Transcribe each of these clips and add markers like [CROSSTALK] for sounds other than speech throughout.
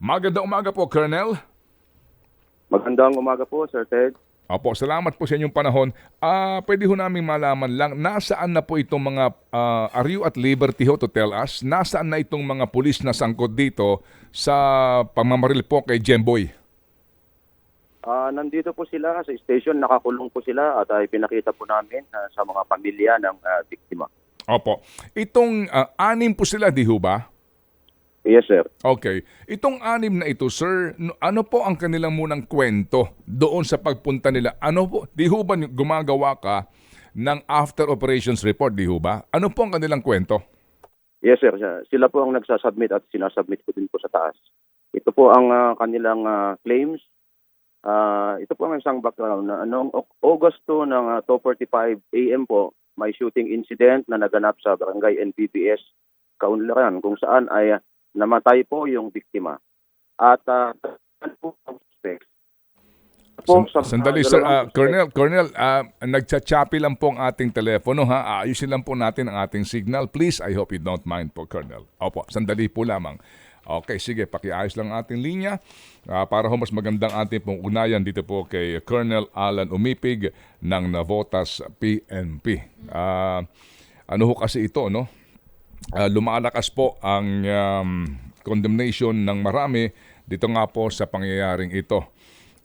Magandang umaga po, Colonel. Magandang umaga po, Sir Ted. Opo, salamat po sa inyong panahon. Ah, pwede ho namin malaman lang, nasaan na po itong mga ah, Are you at liberty ho to tell us? Nasaan na itong mga pulis na sangkot dito sa pamamaril po kay Jemboy? Ah, nandito po sila sa station, nakakulong po sila at ay pinakita po namin ah, sa mga pamilya ng ah, biktima. Opo. Itong ah, anim po sila, di ho ba? Yes, sir. Okay. Itong anim na ito, sir, no- ano po ang kanilang munang kwento doon sa pagpunta nila? Ano po, di ho ba gumagawa ka ng after operations report, di ho ba? Ano po ang kanilang kwento? Yes, sir. Sila po ang nagsasubmit at sinasubmit ko din po sa taas. Ito po ang ah, kanilang ah, claims. Ah, ito po ang isang background na noong Au- August 2 ng ah, 2.45 AM po, may shooting incident na naganap sa barangay NPPS Kaunlaran kung saan ay ah, namatay po yung biktima. At uh, po ang suspect. Po, San- sa- Sandali, ah, sir. Ah, suspect. Colonel, Colonel, ah, nagchat-choppy lang po ang ating telepono, ha? Ayusin lang po natin ang ating signal. Please, I hope you don't mind po, Colonel. Opo, sandali po lamang. Okay, sige, pakiayos lang ang ating linya ah, para ho mas magandang ating pong unayan dito po kay Colonel Alan Umipig ng Navotas PNP. Ah, ano ho kasi ito, no? Ah, lumalakas po ang um, condemnation ng marami dito nga po sa pangyayaring ito.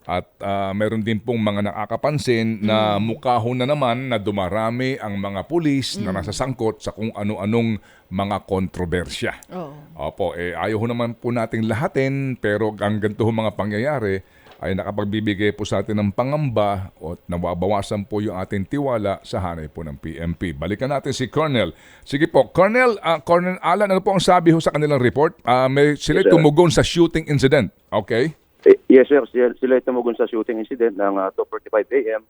At ah, meron din pong mga nakakapansin na mukha ho na naman na dumarami ang mga pulis na nasasangkot sa kung ano-anong mga kontrobersya. Oo. Opo, eh, ayaw ho naman po nating lahatin pero ang ganito ho mga pangyayari ay nakapagbibigay po sa atin ng pangamba o nababawasan po yung ating tiwala sa hanay po ng PMP. Balikan natin si Colonel. Sige po, Colonel, ah, Colonel Alan, ano po ang sabi ho sa kanilang report? Ah, may sila Yes, tumugon sa shooting incident. Okay? Eh, Yes, sir. Sila, tumugon sa shooting incident ng ah, 2.45 a.m.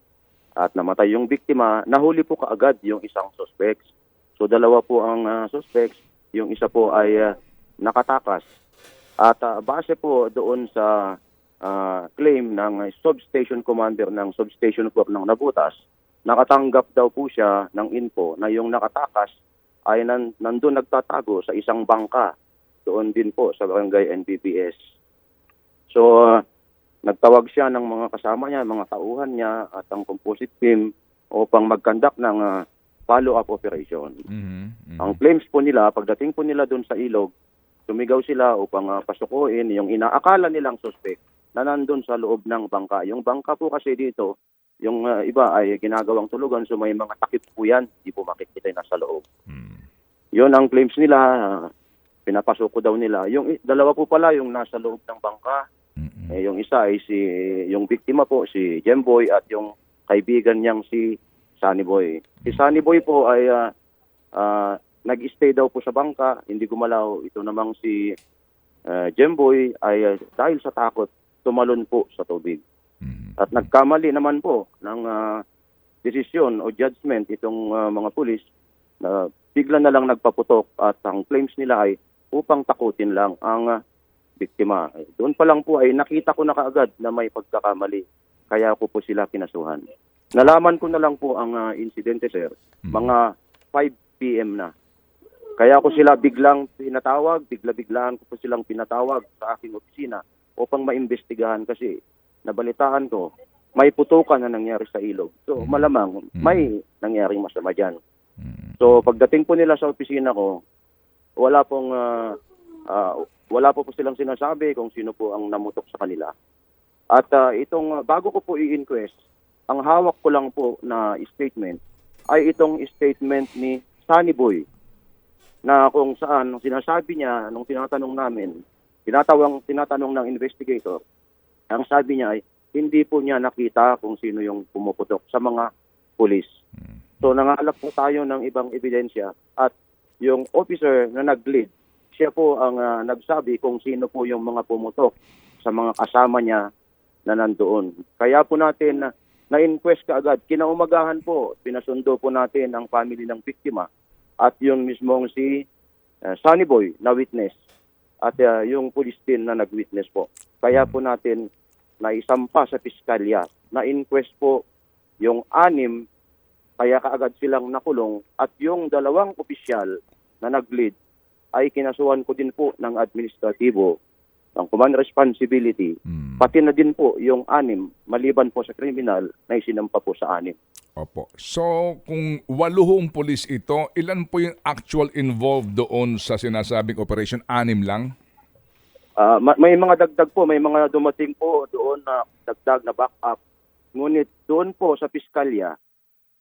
at namatay yung biktima. Nahuli po kaagad yung isang suspects. So dalawa po ang ah, suspects. Yung isa po ay ah, nakatakas. At ah, base po doon sa ah, claim ng substation commander ng substation 4 ng Nabutas, nakatanggap daw po siya ng info na yung nakatakas ay nan, nandun nagtatago sa isang bangka doon din po sa barangay NBBS. So, uh, nagtawag siya ng mga kasama niya, mga tauhan niya at ang composite team upang mag-conduct ng uh, follow-up operation. Mhm, mhm. Ang claims po nila, pagdating po nila doon sa ilog, tumigaw sila upang uh, pasukuin yung inaakala nilang suspect na nandun sa loob ng bangka. Yung bangka po kasi dito, yung uh, iba ay ginagawang tulugan, so may mga takip po yan, hindi po makikita yung nasa loob. Mm. Yun ang claims nila, uh, pinapasuko daw nila. Yung dalawa po pala yung nasa loob ng bangka, Mm-mm. eh, yung isa ay si yung biktima po si Jemboy at yung kaibigan niyang si Sunny Boy. Si Sunny Boy po ay ah, ah, nag-stay daw po sa bangka, hindi gumalaw. Ito namang si uh, Jemboy ay ah, dahil sa takot tumalon po sa tubig. Mhm. At nagkamali naman po ng ah, desisyon o judgment itong ah, mga pulis na bigla na lang nagpaputok at ang claims nila ay upang takutin lang ang ah, biktima. Doon pa lang po ay nakita ko na kaagad na may pagkakamali. Kaya ko po sila kinasuhan. Nalaman ko na lang po ang ah, insidente, sir. Mga 5 p.m. na. Kaya ko sila biglang pinatawag, bigla-biglaan ko po silang pinatawag sa aking opisina upang maimbestigahan kasi nabalitaan ko may putukan na nangyari sa ilog. So malamang may nangyaring masama dyan. Mhm. So pagdating po nila sa opisina ko, wala pong ah, ah, wala po po silang sinasabi kung sino po ang namutok sa kanila. At ah, itong bago ko po i-inquest, ang hawak ko lang po na statement ay itong statement ni Sunny Boy na kung saan nung sinasabi niya nung tinatanong namin, tinatawang tinatanong ng investigator, ang sabi niya ay hindi po niya nakita kung sino yung pumuputok sa mga pulis. So nangalap po tayo ng ibang ebidensya at yung officer na nag-lead, siya po ang ah, nagsabi kung sino po yung mga pumutok sa mga kasama niya na nandoon. Kaya po natin na na-inquest kaagad. Kinaumagahan po, pinasundo po natin ang family ng biktima at yung mismong si ah, Sunny Boy na witness at ah, yung police team na nag-witness po. Kaya po natin na isampa sa piskalya, na-inquest po yung anim kaya kaagad silang nakulong at yung dalawang opisyal na nag-lead ay kinasuhan ko din po ng administratibo ng command responsibility, Mm. pati na din po yung anim, maliban po sa kriminal, na isinampa po sa anim. Opo. So, kung waluhong pulis ito, ilan po yung actual involved doon sa sinasabing operation? Anim lang? Ma- may mga dagdag po, may mga dumating po doon na dagdag na backup. Ngunit doon po sa piskalya,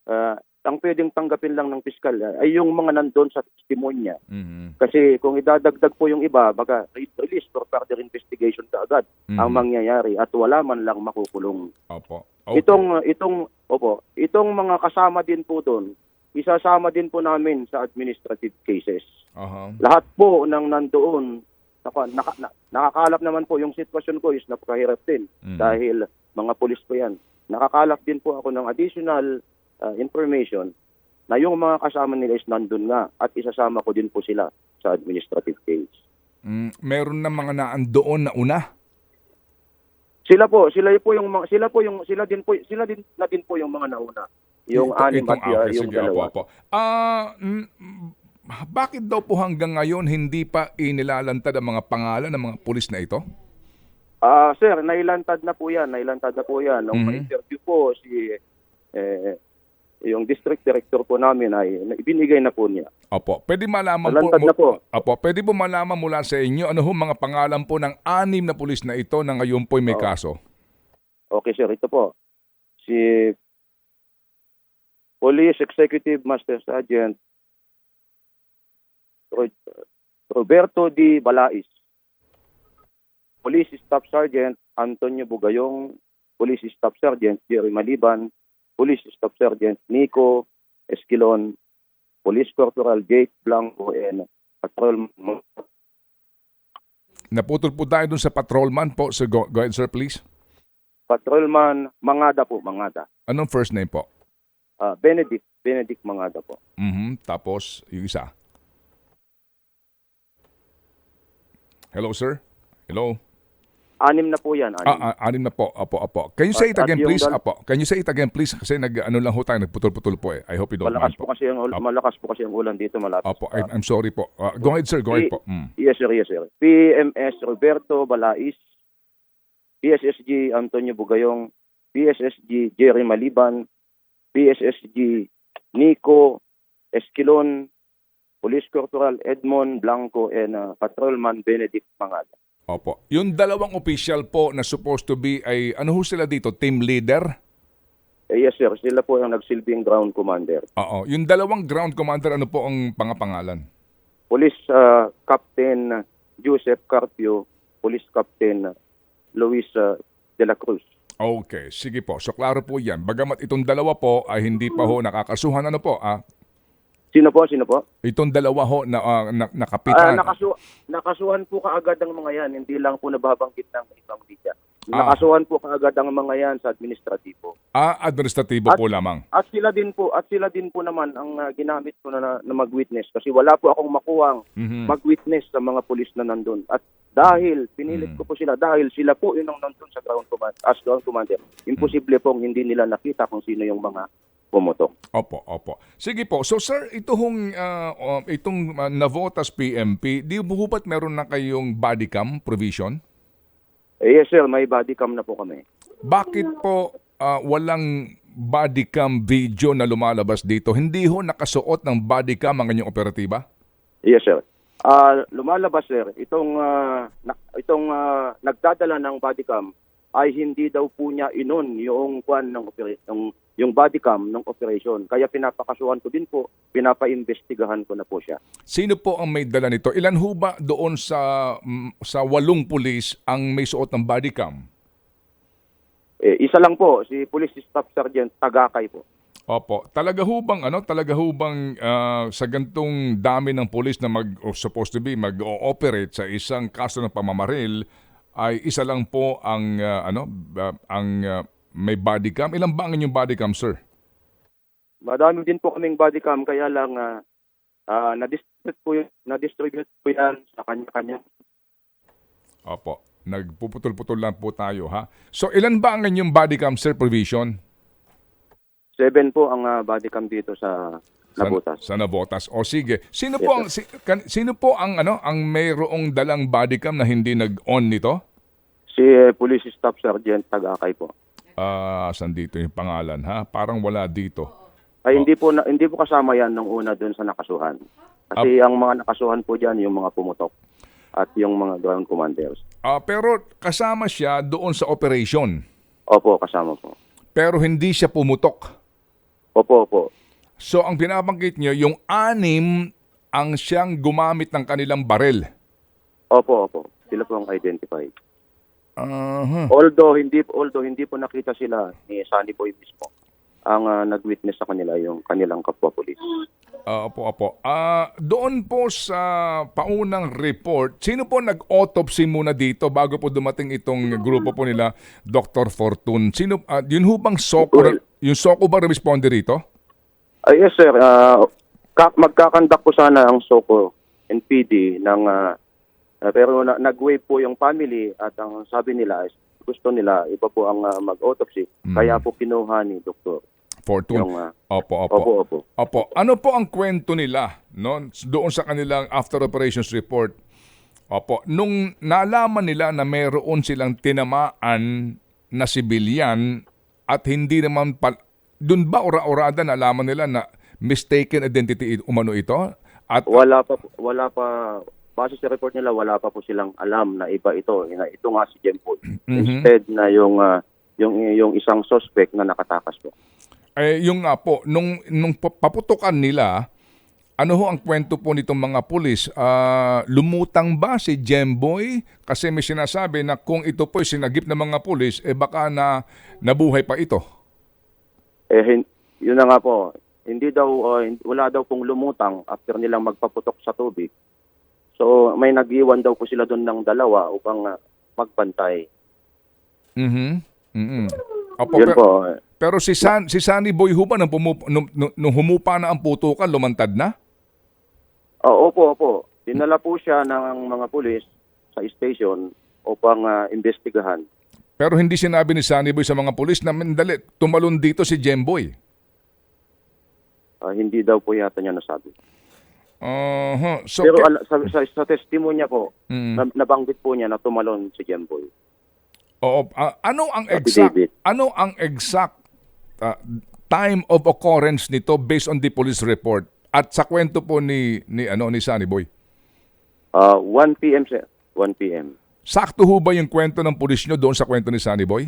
ah, ang pwedeng tanggapin lang ng piskalya ay yung mga nandun sa testimonya. Mhm. Kasi kung idadagdag po yung iba, baka release for further investigation ka agad Mhm. ang mangyayari at wala man lang makukulong. Opo. Okay. Itong itong opo, itong mga kasama din po doon, isasama din po namin sa administrative cases. Aha. Lahat po ng nandoon, naka, naka, na, nakakalap naman po yung sitwasyon ko is napakahirap din Mhm. dahil mga pulis po yan. Nakakalap din po ako ng additional uh, information na yung mga kasama nila is nandun nga at isasama ko din po sila sa administrative case. Mm, meron na mga naandoon na una? Sila po, sila po yung mga, sila po yung sila din po sila din na din po yung mga nauna. Yung Ito- anim at okay, yung sige, dalawa. Opo, opo. Ah, bakit daw po hanggang ngayon hindi pa inilalantad ang mga pangalan ng mga pulis na ito? Ah, sir, nailantad na po 'yan, nailantad na po 'yan. Nung Mhm. ma-interview po si eh, yung district director po namin ay ibinigay na po niya. Opo. Pwede malaman Nalantad po, na po. Opo, pwede po malaman mula sa inyo ano ho mga pangalan po ng anim na pulis na ito na ngayon po may Oo. kaso. Okay, sir, ito po. Si Police Executive Master Sergeant Ro- Roberto D. Balais. Police Staff Sergeant Antonio Bugayong. Police Staff Sergeant Jerry Maliban. Police Staff Sergeant Nico Esquilon. Police Corporal Jake Blanco and Patrol Naputol po tayo dun sa patrolman po. So go, go ahead sir please. Patrolman Mangada po, Mangada. Anong first name po? Ah, Benedict, Benedict Mangada po. Mhm. Tapos yung isa. Hello sir? Hello? Anim na po yan. Anim. Ah, ah, anim na po. Apo, apo. Can you say it At- at again yung please? dal- Apo. Can you say it again please? Kasi nag ano lang ho tayo, nagputol-putol po eh. I hope you don't mind Malakas po po. kasi ang ul- malakas po kasi ang ulan dito malapit. Opo, I'm, I'm sorry po. Ah, go ahead sir, go ahead po. Mm. Yes sir, yes sir. PMS Roberto Balais, PSSG Antonio Bugayong, PSSG Jerry Maliban, PSSG Nico Esquilon, Police Corporal Edmond Blanco and uh, Patrolman Benedict Mangada. Opo. Yung dalawang official po na supposed to be ay ano ho sila dito? Team leader? Eh, yes sir, sila po ang nagsilbing ground commander. Oo. Yung dalawang ground commander, ano po ang pangapangalan? Police uh, Captain Joseph Carpio, Police Captain Luis uh, de la Cruz. Okay, sige po. So klaro po yan. Bagamat itong dalawa po ay hindi pa ho nakakasuhan. Ano po? Ah, Sino po? Sino po? itong dalawa ho na, ah, na Ah, nakapitan. nakasu nakasuhan po kaagad ang mga yan, hindi lang po nababanggit ng ibang media. Ah. Nakasuhan po kaagad ang mga yan sa administratibo. ah, administratibo At- po lamang. At sila din po, at sila din po naman ang ah, ginamit ko na, na, na mag-witness kasi wala po akong makuhang Mhm. mag-witness sa mga pulis na nandun. At dahil pinilit Mm. ko po sila dahil sila po yun ang nandun sa ground command as ground commander. Imposible pong hindi nila nakita kung sino yung mga pumotok. Opo, opo. Sige po. So sir, ito hong um, itong ah, Navotas PMP, di po ba't meron na kayong body cam provision? Eh, yes sir, may body cam na po kami. Bakit po ah, walang body cam video na lumalabas dito? Hindi ho nakasuot ng body cam ang inyong operatiba? Yes, sir. Ah, lumalabas, sir, itong ah, na- itong ah, nagdadala ng bodycam ay hindi daw po niya inon yung kwan ng opera- yung, yung bodycam ng operation. Kaya pinapakasuhan ko din po, pinapaimbestigahan ko na po siya. Sino po ang may dala nito? Ilan ho ba doon sa mm, sa walong pulis ang may suot ng body cam? Eh, isa lang po, si Police Staff Sergeant Tagakay po. Opo. Talaga ho bang ano? Talaga ho bang ah, sa gantong dami ng pulis na mag supposed to be mag-ooperate sa isang kaso ng pamamaril ay isa lang po ang ah, ano ah, ang ah, may body cam. Ilan ba ang inyong body cam, sir? Madami din po kaming bodycam, kaya lang ah, ah, na-distribute po, yun- na-distribute po yan sa kanya-kanya. Opo. Nagpuputol-putol lang po tayo, ha? So, ilan ba ang inyong body cam, sir, provision? Seven po ang ah, bodycam dito sa Nabutas. Sa, sa nabotas. O sige. Sino po ang si, kan- sino po ang ano ang mayroong dalang bodycam na hindi nag-on nito? Si eh, Police Staff Sergeant Tagakay po. Ah, saan dito yung pangalan ha? Parang wala dito. Ay hindi po na, hindi po kasama yan nung una doon sa nakasuhan. Kasi ang mga nakasuhan po diyan yung mga pumutok at yung mga ground commanders. Ah, pero kasama siya doon sa operation. Opo, kasama po. Pero hindi siya pumutok. Opo, opo. So ang binabanggit niyo, yung anim ang siyang gumamit ng kanilang barel. Opo, opo. Sila po ang identified. Aha. Although hindi although hindi po nakita sila ni Sunny Boy mismo. Ang ah, nag-witness sa kanila yung kanilang kapwa police. Ah, opo, opo. Ah, doon po sa paunang report, sino po nag-autopsy muna dito bago po dumating itong grupo po nila, Dr. Fortune? Sino, ah, yun ho bang Soko, Well- yung Soko ba responder rito? Ah, yes sir, ka- magkakandak po sana ang SOCO and PD ng ah, pero na- nag-waive po yung family at ang sabi nila is gusto nila iba po ang ah, mag-autopsy kaya po kinuha ni doktor Fortune. yung ah, Opo, opo. opo opo. Opo. Ano po ang kwento nila no, doon sa kanilang after operations report? Opo. Nung nalaman nila na mayroon silang tinamaan na sibilyan at hindi naman pal- doon ba ora-orada nalaman nila na mistaken identity umano ito? At Wala pa po- wala pa base sa report nila wala pa po silang alam na iba ito na ito nga si Jempo. [CLEARS THROAT] Instead na yung ah, yung yung isang suspect na nakatakas po. eh, yung nga po, nung, nung pa- paputukan nila, ano ho ang kwento po nitong mga pulis? Ah, lumutang ba si Jemboy? Kasi may sinasabi na kung ito po sinagip ng mga pulis, eh baka na nabuhay pa ito. Eh, hin- yun na nga po, hindi daw, uh, wala daw pong lumutang after nilang magpaputok sa tubig. So, may nag-iwan daw po sila doon ng dalawa upang uh, magbantay. Mhm. Mhm. Opo, Yun pero, po. pero si, San, si Sunny Boy ho ba nung, pumup- nung, nung, humupa na ang putukan, lumantad na? Oh, opo, opo. Dinala po siya ng mga pulis sa station upang uh, investigahan. Pero hindi sinabi ni Sunny Boy sa mga pulis na mandali, tumalon dito si Jemboy. Uh, hindi daw po yata niya nasabi. Aha. So, Pero ala- sa, sa, sa testimonya po, Mm. na- nabanggit po niya na tumalon si Jemboy. Oo, ah, ano ang exact Affidavit. ano ang exact ah, time of occurrence nito based on the police report at sa kwento po ni ni ano ni Sunny Boy. Uh, 1 p.m. sir. 1 p.m. Sakto ho ba yung kwento ng pulis nyo doon sa kwento ni Sunny Boy?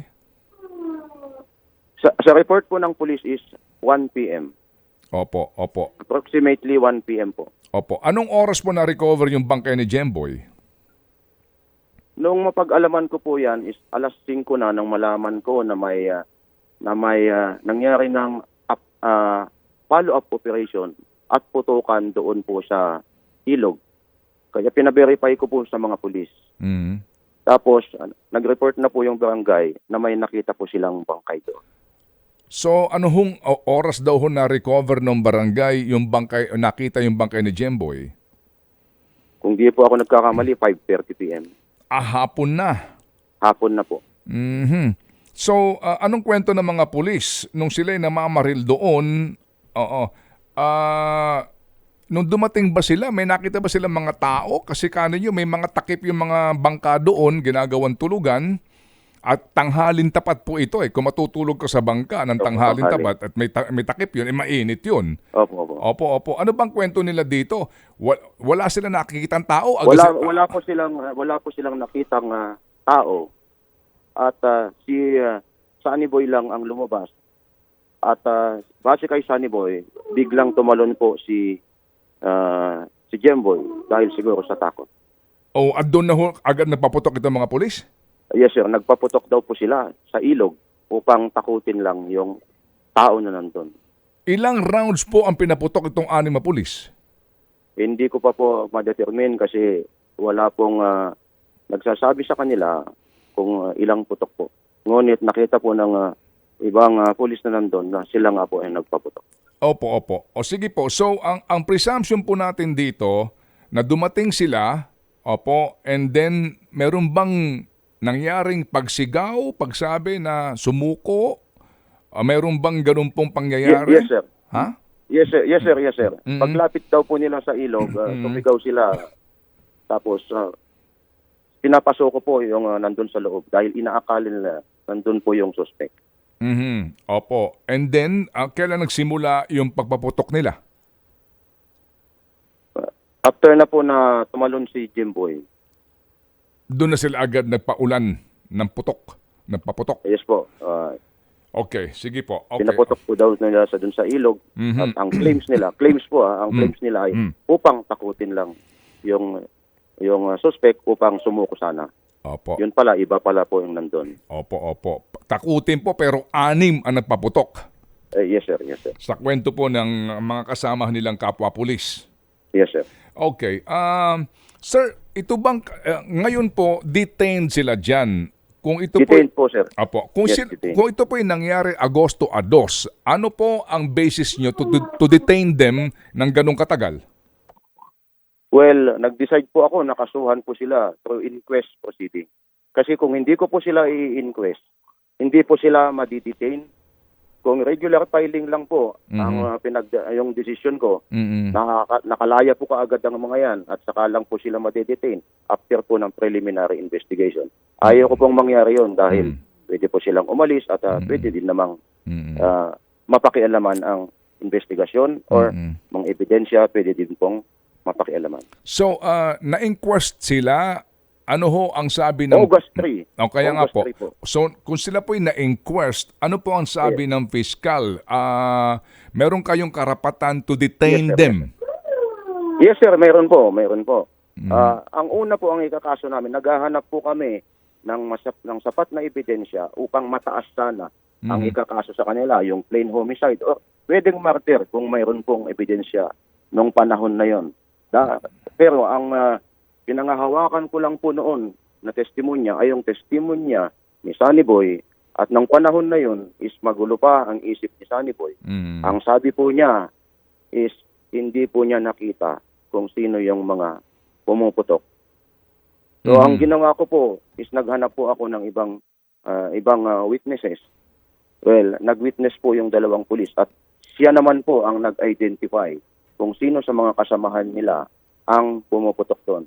Sa, sa report po ng police is 1 p.m. Opo, opo, Approximately 1 p.m. po. opo. Anong oras po na-recover yung bangkay ni Jemboy? Nung mapag-alaman ko po yan is alas 5 na nang malaman ko na may ah, na may ah, nangyari ng up- ah, follow-up operation at putukan doon po sa ilog. Kaya pina-verify ko po sa mga pulis. Mhm. Tapos nag-report na po yung barangay na may nakita po silang bangkay doon. So ano hong oras daw ho na-recover ng barangay yung bangkay, nakita yung bangkay ni Jemboy? Kung di po ako nagkakamali, 5.30 p.m. Ah, hapon na. Hapon na po. Mhm. So, ah, anong kwento ng mga pulis nung sila'y namamaril doon? Oo. Ah, nung dumating ba sila, may nakita ba silang mga tao? Kasi kanin nyo, may mga takip yung mga bangka doon, ginagawang tulugan. At tanghalin tapat po ito eh. Kung matutulog ka sa bangka ng tanghalin tanghali. tapat at may, ta- may takip yun, eh mainit yun. Opo, opo. Opo, opo. Ano bang kwento nila dito? Wa- Wala sila nakikitang tao? Wala wala po silang wala po silang nakitang ah, tao. At ah, si ah, Sunny Boy lang ang lumabas. At ah, base kay Sunny Boy, biglang tumalon po si ah, si Jemboy dahil siguro sa takot. O, at doon na ho, agad napaputok itong mga pulis? Yes sir, nagpaputok daw po sila sa ilog upang takutin lang yung tao na nandun. Ilang rounds po ang pinaputok itong anim na pulis? Hindi ko pa po ma-determine kasi wala pong ah, nagsasabi sa kanila kung ah, ilang putok po. Ngunit nakita po ng ah, ibang ah, pulis na nandun na sila nga po ay nagpaputok. Opo, opo. O sige po. So, ang, ang presumption po natin dito na dumating sila, opo, and then meron bang nangyaring pagsigaw, pagsabi na sumuko? O meron bang ganun pong pangyayari? yes sir. Ha? Yes sir, yes sir, yes sir. Mm-mm. Paglapit daw po nila sa ilog, uh, sumigaw sila. Tapos uh, pinapasok ko po yung uh, nandun sa loob dahil inaakala nila nandun po yung suspect. Mhm. Opo. And then, ah, kailan nagsimula yung pagpaputok nila? After na po na tumalon si Jimboy, Doon na sila agad nagpaulan ng putok, nagpaputok. yes po, uh, Okay, sige po. Okay. pinaputok po daw nila sa dun sa ilog Mhm. at ang claims nila, [CLEARS THROAT] claims po ah, ang Mm. claims nila ay Mm. upang takutin lang yung yung uh, suspect upang sumuko sana. Opo. Yun pala, iba pala po yung nandun. Opo, opo. Takutin po pero anim ang nagpaputok. Eh, yes sir, yes sir. Sa kwento po ng mga kasama nilang kapwa-pulis. Yes sir. Okay. Um, sir, ito bang, uh, ngayon po, detained sila dyan. Kung ito po, Detained po sir. Apo, kung, Yes, detained. kung ito po ay nangyari Agosto a 2, ano po ang basis nyo to, to, to detain them ng ganong katagal? Well, nag-decide po ako, nakasuhan po sila through inquest proceeding. Kasi kung hindi ko po sila i-inquest, hindi po sila madidetain. Kung regular filing lang po Mhm. ang uh, pinag yung decision ko, Mm-mm. nakaka- nakalaya po kaagad ang mga yan at saka lang po sila madedetain after po ng preliminary investigation. Ayaw ko pong mangyari yon dahil Mm. pwede po silang umalis at uh, Mhm. pwede din namang Mm-mm. uh, mapakialaman ang investigasyon or Mm-mm. mga ebidensya pwede din pong mapakialaman. So, uh, na-inquest sila, ano ho ang sabi ng... August 3. O kaya nga August po. 3 po. So, kung sila po ay na-inquest, ano po ang sabi ng fiscal? Ah, meron kayong karapatan to detain Yes, sir. them. Yes sir, mayroon po, mayroon po. Mhm. Ah, ang una po ang ikakaso namin, naghahanap po kami ng, masap, ng sapat na ebidensya upang mataas sana ang Mhm. ikakaso sa kanila, yung plain homicide or pwedeng murder kung mayroon pong ebidensya nung panahon na yon. Da, pero ang ah, pinangahawakan ko lang po noon na testimonya ay yung testimonya ni Sunny Boy at nung panahon na yon is magulo pa ang isip ni Sunny Boy. Mm. Ang sabi po niya is hindi po niya nakita kung sino yung mga pumuputok. So Mhm. ang ginawa ko po is naghanap po ako ng ibang ah, ibang ah, witnesses. Well, nag-witness po yung dalawang pulis at siya naman po ang nag-identify kung sino sa mga kasamahan nila ang pumuputok doon.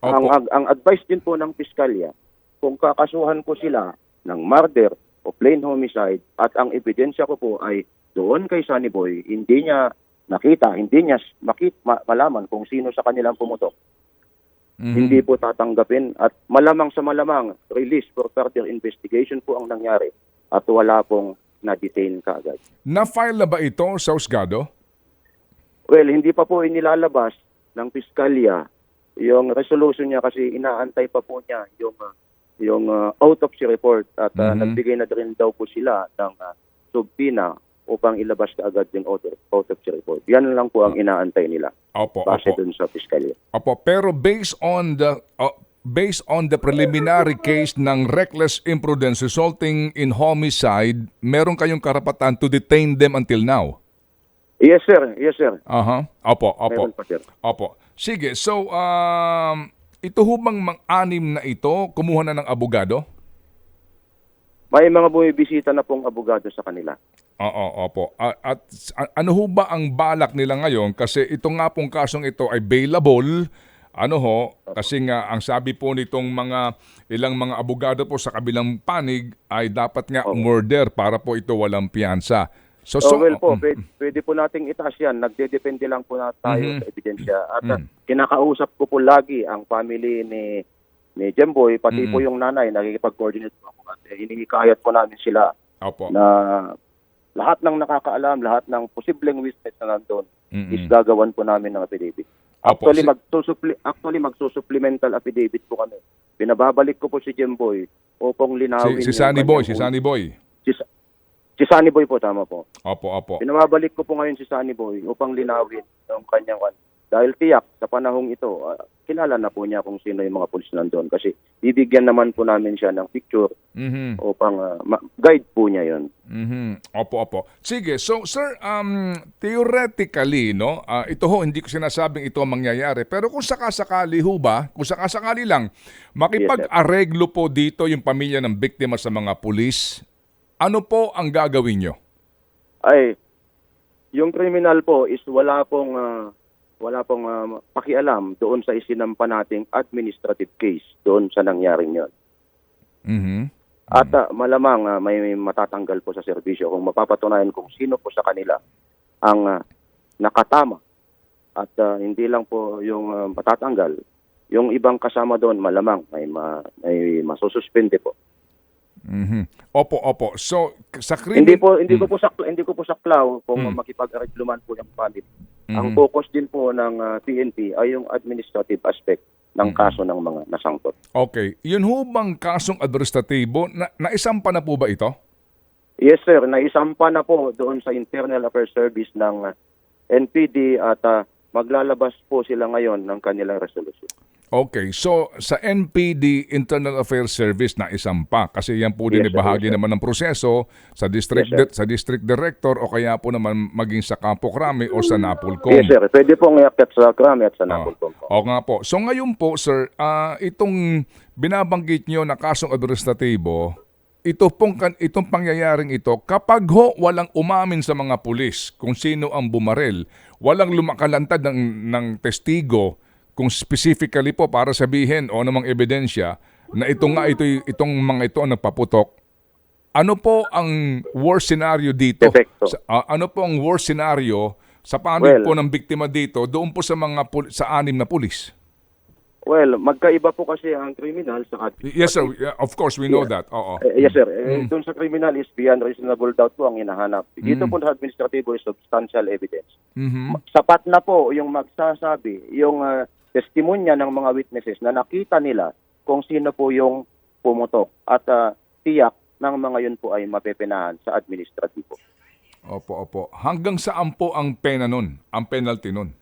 Ang, Opo. ang, ang advice din po ng piskalya, kung kakasuhan ko sila ng murder o plain homicide at ang ebidensya ko po ay doon kay Sunny Boy, hindi niya nakita, hindi niya makit, ma- malaman kung sino sa kanilang pumutok. Mhm. Hindi po tatanggapin at malamang sa malamang release for further investigation po ang nangyari at wala pong na-detain kaagad. Na-file na ba ito sa Husgado? Well, hindi pa po inilalabas ng piskalya yung resolution niya kasi inaantay pa po niya yung uh, yung uh, autopsy report at uh, Mhm. nagbigay na rin daw po sila ng uh, subpina upang ilabas kaagad yung auto- autopsy report. Yan lang po ang inaantay nila Opo, base opo. dun sa piskalya. Opo, pero based on the uh, based on the preliminary case ng reckless imprudence resulting in homicide, meron kayong karapatan to detain them until now. Yes sir, yes sir. Aha. Opo, opo. Meron pa sir. Opo. Sige, so um ito ho bang mang-anim na ito, kumuha na ng abogado? May mga bumibisita na pong abogado sa kanila. Oo, opo. A- At, a- ano ho ba ang balak nila ngayon? Kasi ito nga pong kasong ito ay bailable. Ano ho? Kasi nga ang sabi po nitong mga ilang mga abogado po sa kabilang panig ay dapat nga murder para po ito walang piyansa. So, So, so well po, mm, pwede, pwede po nating itaas yan. Nagdedepende lang po na tayo Mhm. sa ebidensya. At uh, Mm. kinakausap ko po lagi ang family ni ni Jemboy, pati Mhm. po yung nanay, nakikipag-coordinate po ako. At hinihikayat po namin sila opo. na lahat ng nakakaalam, lahat ng posibleng witness na nandun, Mm-mm. is gagawan po namin ng affidavit. Opo, Actually, si- magsusupli, actually magsusupplemental affidavit po kami. Pinababalik ko po si Jemboy upang linawin Si, si Sunny Boy, si un- Sunny Boy. Si, si Sunny Boy po, tama po. Opo, opo. Pinababalik ko po ngayon si Sunny Boy upang linawin yung kanyang one. Dahil tiyak sa panahong ito, ah, kilala na po niya kung sino yung mga pulis nandun. Kasi bibigyan naman po namin siya ng picture Mhm. upang ma- guide po niya yon. Mhm. Opo, opo. Sige, so sir, um, theoretically, no, ah, ito ho, hindi ko sinasabing ito ang mangyayari, pero kung sakasakali ho ba, kung sakasakali lang, makipag-areglo po dito yung pamilya ng biktima sa mga pulis, ano po ang gagawin nyo? Ay, Yung criminal po is wala pong ah, wala pong ah, pakialam doon sa isinampa nating administrative case doon sa nangyaring yon. Mhm. At ah, malamang ah, may matatanggal po sa serbisyo kung mapapatunayan kung sino po sa kanila ang ah, nakatama. At ah, hindi lang po yung ah, matatanggal, yung ibang kasama doon malamang may ma, may masususpende po. Mhm. Opo, opo. So, sa Hindi criminal... po hindi ko po sakto hindi ko po saklaw kung Mm. makipag-arregluman po yung family. Ang Mhm. focus din po ng ah, PNP ay yung administrative aspect ng Mm. kaso ng mga nasangkot. Okay. Yun ho bang kasong administratibo, na, naisampa na po ba ito? Yes sir, naisampa na po doon sa Internal Affairs Service ng ah, NPD at ah, maglalabas po sila ngayon ng kanilang resolution. Okay, so sa NPD Internal Affairs Service na isampa kasi yan po din Yes, ay sir, naman ng proseso sa district Yes, sir. sa district director o kaya po naman maging sa Campo Crame o sa Napolcom. Yes sir, pwede pong iakyat sa Krami at sa Napolcom po. O nga po. So ngayon po, sir, ah, itong binabanggit nyo na kasong administratibo, ito pong kan- itong pangyayaring ito, kapag ho walang umamin sa mga pulis kung sino ang bumarel, walang lumakalantad ng, ng testigo kung specifically po para sabihin o namang ebidensya na ito nga ito itong mga ito ang nagpaputok. Ano po ang worst scenario dito? Sa- ah, ano po ang worst scenario sa panig Well- po ng biktima dito doon po sa mga sa anim na pulis? Well, magkaiba po kasi ang criminal sa Yes sir, Yeah, of course we know that. Oo. Eh, yes sir, eh, doon sa criminal is beyond reasonable doubt po ang hinahanap. Dito po sa administratibo is substantial evidence. Mhm. sapat na po yung magsasabi, yung uh, testimonya ng mga witnesses na nakita nila kung sino po yung pumutok at ah, tiyak ng mga yun po ay mapepenahan sa administratibo. Opo, opo. Hanggang saan po ang pena nun? Ang penalty nun?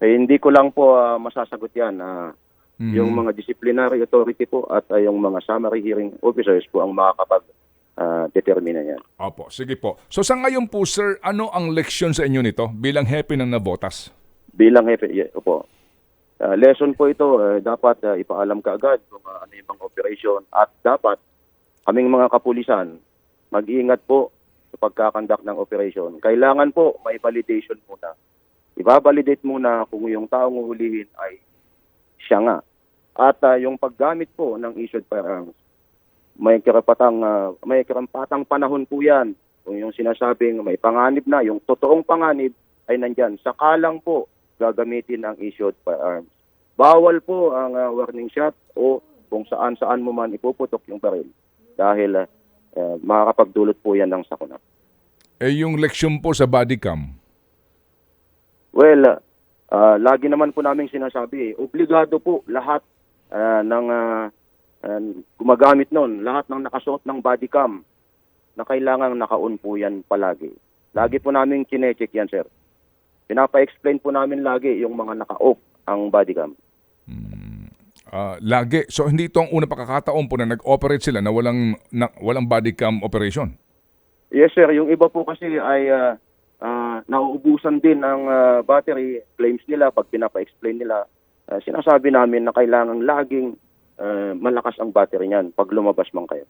Eh, hindi ko lang po ah, masasagot yan. ah, Mhm. Yung mga disciplinary authority po at ah, yung mga summary hearing officers po ang makakapag ah, determine yan. Opo, sige po. So sa ngayon po sir, ano ang leksyon sa inyo nito bilang happy ng nabotas? Bilang hepe, yeah, opo. Ah, lesson po ito, eh, dapat ah, ipaalam ka agad kung ah, ano yung mga operation at dapat kaming mga kapulisan mag-iingat po sa pagkakandak ng operation. Kailangan po may validation muna. Ibabalidate muna kung yung taong uhulihin ay siya nga. At ah, yung paggamit po ng issued firearms, may karapatang ah, may karampatang panahon po 'yan. Kung yung sinasabing may panganib na, yung totoong panganib ay nandyan. Sakalang po gagamitin ang issued firearms. Bawal po ang ah, warning shot o kung saan-saan mo man ipuputok yung baril dahil ah, eh, makakapagdulot po yan ng sakuna. Eh yung leksyon po sa body cam. Well, ah, lagi naman po namin sinasabi, eh, obligado po lahat ah, ng ah, ah, gumagamit nun, lahat ng nakasuot ng body cam na kailangang naka-on po yan palagi. Lagi po namin kinecheck yan, sir. Pinapa-explain po namin lagi yung mga naka-off ang body cam. Ah, lagi. So hindi ito ang unang pagkakataon po na nag-operate sila na walang na, walang body cam operation. Yes, sir. Yung iba po kasi ay ah, ah, nauubusan din ng ah, battery claims nila pag pinapa-explain nila. ah, sinasabi namin na kailangan laging ah, malakas ang battery niyan pag lumabas man kayo.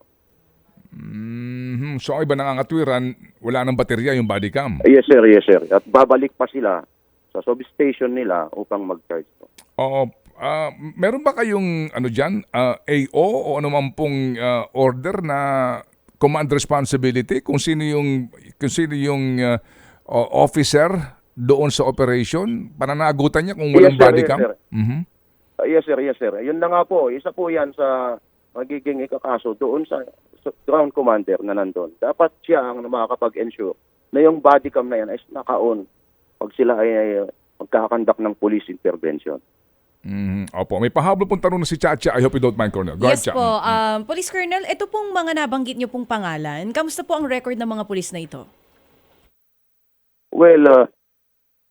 Mhm. So ang iba nangangatwiran, wala nang baterya yung body cam. Yes, sir. Yes, sir. At babalik pa sila sa substation nila upang mag-charge po. Oo. Ah, meron ba kayong ano diyan, AO o ano man pong ah, order na command responsibility kung sino yung kung sino yung ah, o- officer doon sa operation para naagutan niya kung walang Yes, sir, body yes, cam? sir. Mhm. Ah, yes, sir. Yes, sir. Yun na nga po. Isa po yan sa magiging ikakaso doon sa, sa ground commander na nandun. Dapat siya ang makakapag-ensure na yung body cam na yan ay naka-on pag sila ay, ay magkakandak ng police intervention. Mhm. Opo, may pahabol pong tanong na si Chacha. I hope you don't mind, Colonel. Go ahead, yes Cha. po. Um, Police Colonel, ito pong mga nabanggit niyo pong pangalan. Kamusta po ang record ng mga pulis na ito? Well, uh,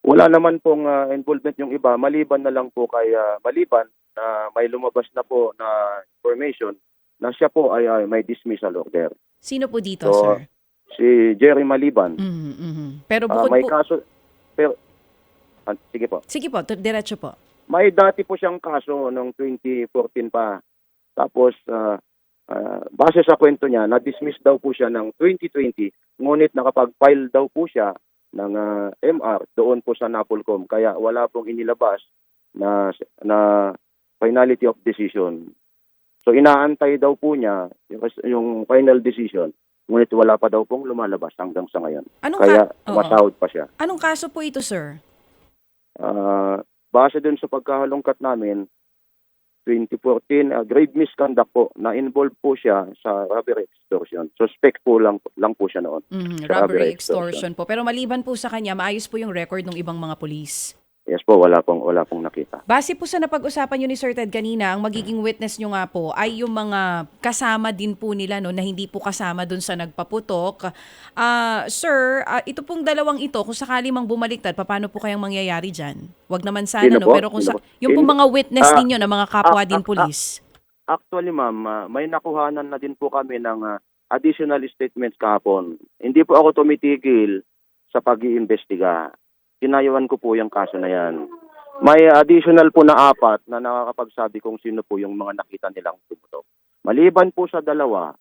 wala naman pong uh, involvement yung iba. Maliban na lang po kay uh, Maliban na may lumabas na po na information na siya po ay, ay may dismissal order. Sino po dito, So, sir? Si Jerry Maliban. Mhm, mhm. Pero Ah, bukod may po... kaso pero ah, sige po. Sige po, diretso po. May dati po siyang kaso noong 2014 pa. Tapos ah, ah, base sa kwento niya, na-dismiss daw po siya ng 2020 ngunit nakapag-file daw po siya ng ah, MR doon po sa Napolcom. Kaya wala pong inilabas na na finality of decision. So inaantay daw po niya yung, yung final decision, ngunit wala pa daw pong lumalabas hanggang sa ngayon. Anong Kaya masahod pa siya. Anong kaso po ito, sir? Ah, base dun sa pagkahalongkat namin, 2014, ah, grave misconduct po, na-involve po siya sa robbery extortion. Suspect po lang, lang po siya noon. Sa robbery robbery extortion po. Pero maliban po sa kanya, maayos po yung record ng ibang mga polis. Yes po, wala pong, wala pong nakita. Base po sa napag-usapan nyo ni Sir Ted kanina, ang magiging witness nyo nga po ay yung mga kasama din po nila no, na hindi po kasama dun sa nagpaputok. Ah, sir, ah, ito pong dalawang ito, kung sakali mang bumaliktad, paano po kayang mangyayari dyan? Wag naman sana, Sino no? po? Pero kung sa, po? yung pong Sino? mga witness Ah, ninyo na mga kapwa din polis. Actually, ma'am, ah, may nakuhanan na din po kami ng ah, additional statements kahapon. Hindi po ako tumitigil sa pag-iimbestiga. Tinayuan ko po yung kaso na yan. May additional po na apat na nakakapagsabi kung sino po yung mga nakita nilang tumutok. Maliban po sa dalawa,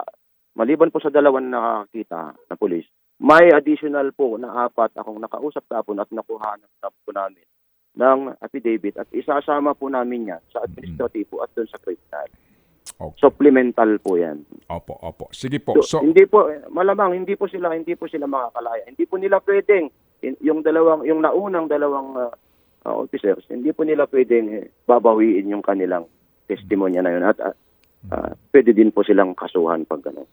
ah, maliban po sa dalawa na nakakita na pulis, may additional po na apat akong nakausap kahapon at nakuhanan na po namin ng affidavit at isasama po namin yan sa administratibo at doon sa criminal. Okay. Supplemental po yan. Opo, opo. Sige po. So, So, hindi po malamang hindi po sila hindi po sila makakalaya. Hindi po nila pwedeng yung dalawang yung naunang dalawang uh, uh, officers, hindi po nila pwedeng babawiin yung kanilang testimonya na yun at uh, uh, pwede din po silang kasuhan pag gano'n.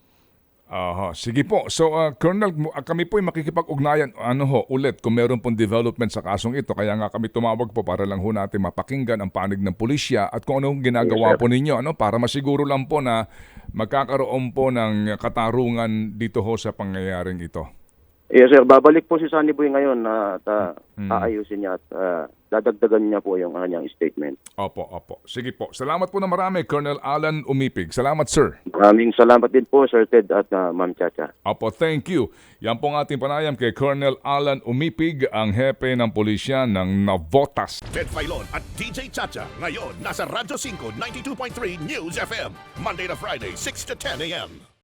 Aha, sige po. So, uh, Colonel, kami po ay makikipag-ugnayan ano ho, ulit kung meron pong development sa kasong ito. Kaya nga kami tumawag po para lang ho natin mapakinggan ang panig ng pulisya at kung anong ginagawa Yes, sir. po ninyo ano, para masiguro lang po na magkakaroon po ng katarungan dito ho sa pangyayaring ito. Yes sir, babalik po si Sunny Boy ngayon na at uh, Mm. aayusin niya at uh, dadagdagan niya po yung kanyang statement. Opo, opo. Sige po. Salamat po na marami, Colonel Alan Umipig. Salamat, sir. Maraming salamat din po Sir Ted at uh, Ma'am Chacha. Opo, thank you. Yan po ang ating panayam kay Colonel Alan Umipig, ang hepe ng pulisya ng Navotas. Ted Filon at DJ Chacha. Ngayon, nasa Radyo 5, 92.3 News FM. Monday to Friday, 6 to 10 a.m.